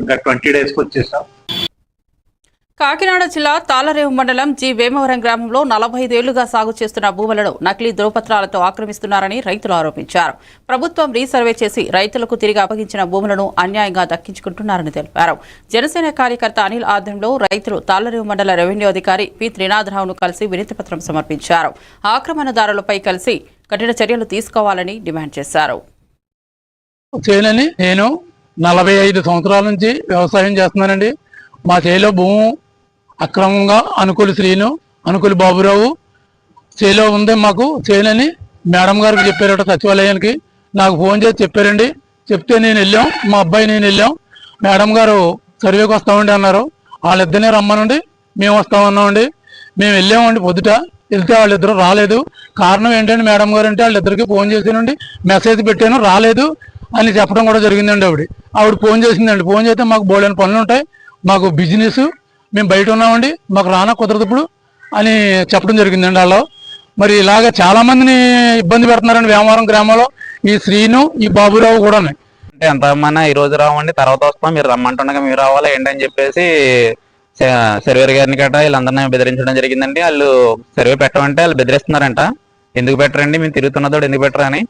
ఇంకా ట్వంటీ డేస్కి వచ్చేసాం. కాకినాడ జిల్లా తాళరేవు మండలం జి. వేమవరం గ్రామంలో నలభై ఐదేళ్ళుగా సాగు చేస్తున్న భూములను నకిలీ ధృవపత్రాలతో ఆక్రమిస్తున్నారని రైతులు ఆరోపించారు. ప్రభుత్వం రీసర్వే చేసి రైతులకు తిరిగి అప్పగించిన భూములను అన్యాయంగా దక్కించుకుంటున్నారని తెలిపారు. జనసేన కార్యకర్త అనిల్ ఆధ్వర్యంలో రైతులు తాళరేవు మండల రెవెన్యూ అధికారి పి. త్రినాథరావును కలిసి వినతిపత్రం సమర్పించారు. ఆక్రమణదారులపై కలిసి కఠిన చర్యలు తీసుకోవాలని డిమాండ్ చేశారు. నేను నలభై ఐదు సంవత్సరాల నుంచి వ్యవసాయం చేస్తున్నానండి. మా చేలో భూము అక్రమంగా అనుకూలి శ్రీను అనుకూలి బాబురావు చేలో ఉంది మాకు చేయనని మేడం గారికి చెప్పారట సచివాలయానికి. నాకు ఫోన్ చేసి చెప్పారండి. చెప్తే నేను వెళ్ళాం మా అబ్బాయి నేను వెళ్ళాం. మేడం గారు సర్వేకి వస్తామండి అన్నారు. వాళ్ళిద్దరినే రమ్మనండి. మేము వస్తామన్నామండి. మేము వెళ్ళామండి పొద్దుట. వెళ్తే వాళ్ళిద్దరూ రాలేదు. కారణం ఏంటంటే మేడం గారు అంటే వాళ్ళిద్దరికి ఫోన్ చేసానండి మెసేజ్ పెట్టాను రాలేదు. అని చెప్పడం కూడా జరిగిందండి ఆవిడ. ఆవిడ ఫోన్ చేసిందండి. ఫోన్ చేస్తే మాకు బోలెని పనులు ఉంటాయి. మాకు బిజినెస్ మేము బయట ఉన్నామండి. మాకు రానా కుదరదు ఇప్పుడు అని చెప్పడం జరిగిందండి వాళ్ళు మరి ఇలాగ చాలా మందిని ఇబ్బంది పెడుతున్నారండి వ్యామవరం గ్రామంలో. ఈ శ్రీను ఈ బాబురావు కూడా అంటే ఎంత రమ్మన్నా ఈ రోజు రావండి తర్వాత వస్తాం. మీరు రమ్మంటుండగా మీరు రావాలా ఏంటని చెప్పేసి సర్వేర్ గారిని గట్రా వీళ్ళందరినీ బెదిరించడం జరిగిందండి. వాళ్ళు సర్వే పెట్టమంటే వాళ్ళు బెదిరిస్తున్నారంట. ఎందుకు పెట్టరండి? మేము తిరుగుతున్నదో ఎందుకు పెట్టరా అని.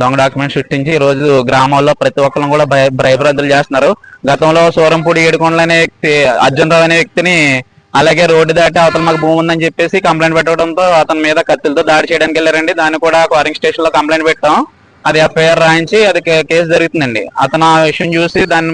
దొంగ డాక్యుమెంట్ సృష్టించి ఈ రోజు గ్రామాల్లో ప్రతి ఒక్కరు కూడా భయ చేస్తున్నారు. గతంలో సూరంపూడి ఏడుకొండలు అనే వ్యక్తి అర్జున్రావు అనే వ్యక్తిని అలాగే రోడ్డు దాటి అవతల మాకు భూమి ఉందని చెప్పేసి కంప్లైంట్ పెట్టడంతో అతని మీద కత్తులతో దాడి చేయడానికి వెళ్ళారండి. దాన్ని కూడా క్వారింగ్ స్టేషన్లో కంప్లైంట్ పెట్టాం. అది ఎఫ్ఐఆర్ రాయించి అది కేసు జరుగుతుందండి. అతను ఆ విషయం చూసి దాని మీద